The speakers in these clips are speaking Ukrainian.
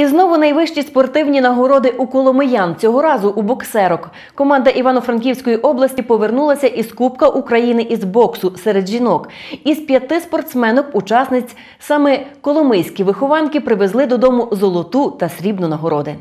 І знову найвищі спортивні нагороди у Коломиян. Цього разу у боксерок. Команда Івано-Франківської області повернулася із Кубка України із боксу серед жінок. Із п'яти спортсменок, учасниць саме коломийські вихованки привезли додому золоту та срібну нагороди.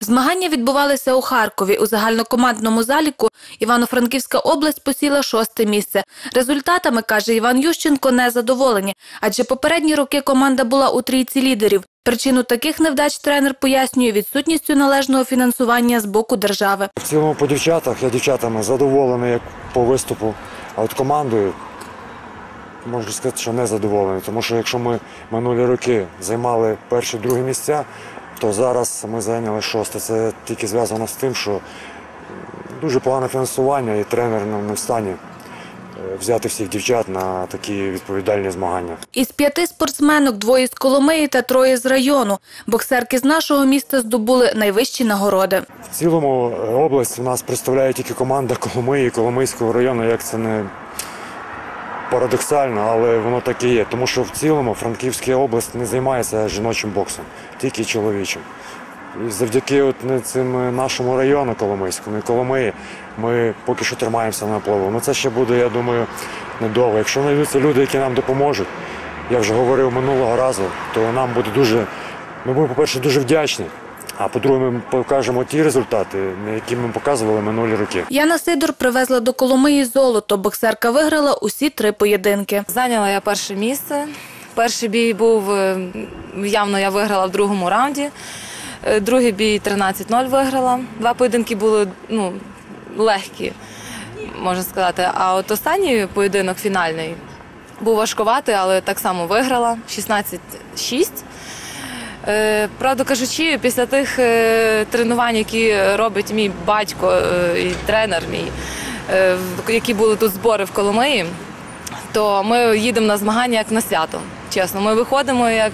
Змагання відбувалися у Харкові. У загальнокомандному заліку Івано-Франківська область посіла шосте місце. Результатами, каже Іван Ющенко, не задоволені, адже попередні роки команда була у трійці лідерів. Причину таких невдач тренер пояснює відсутністю належного фінансування з боку держави. В цілому по дівчатах я дівчатами задоволений як по виступу, а от командою можу сказати, що не задоволений. Тому що якщо ми минулі роки займали перші другі місця, то зараз ми зайняли шосте. Це тільки зв'язано з тим, що дуже погане фінансування і тренер не в стані взяти всіх дівчат на такі відповідальні змагання. Із п'яти спортсменок двоє з Коломиї та троє з району. Боксерки з нашого міста здобули найвищі нагороди. В цілому е, область у нас представляє тільки команда Коломиї, Коломийського району, як це не парадоксально, але воно так і є. Тому що в цілому Франківська область не займається жіночим боксом, тільки чоловічим. І завдяки от цим е, нашому району Коломийському і Коломиї ми поки що тримаємося на плаву. Ну це ще буде, я думаю, недовго. Якщо знайдуться люди, які нам допоможуть, я вже говорив минулого разу, то нам буде дуже, ми будемо, по-перше, дуже вдячні. А по-друге, ми покажемо ті результати, які ми показували минулі роки. Яна Сидор привезла до Коломиї золото. Боксерка виграла усі три поєдинки. Зайняла я перше місце. Перший бій був е, явно я виграла в другому раунді. Е, Другий бій 13-0 виграла. Два поєдинки були ну, легкі, можна сказати. А от останній поєдинок фінальний був важкуватий, але так само виграла 16-6. Е, Правду кажучи, після тих е, тренувань, які робить мій батько і тренер мій, які були тут збори в Коломиї, то ми їдемо на змагання як на свято. Чесно, ми виходимо як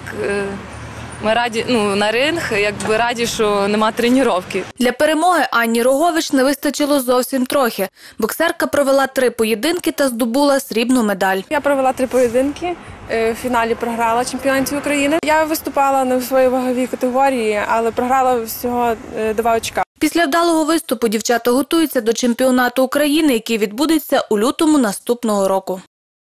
ми раді ну, на ринг, якби раді, що нема тренування. Для перемоги Анні Рогович не вистачило зовсім трохи. Боксерка провела три поєдинки та здобула срібну медаль. Я провела три поєдинки. е, В фіналі програла чемпіонатів України. Я виступала не в своїй ваговій категорії, але програла всього е, два очка. Після вдалого виступу дівчата готуються до чемпіонату України, який відбудеться у лютому наступного року.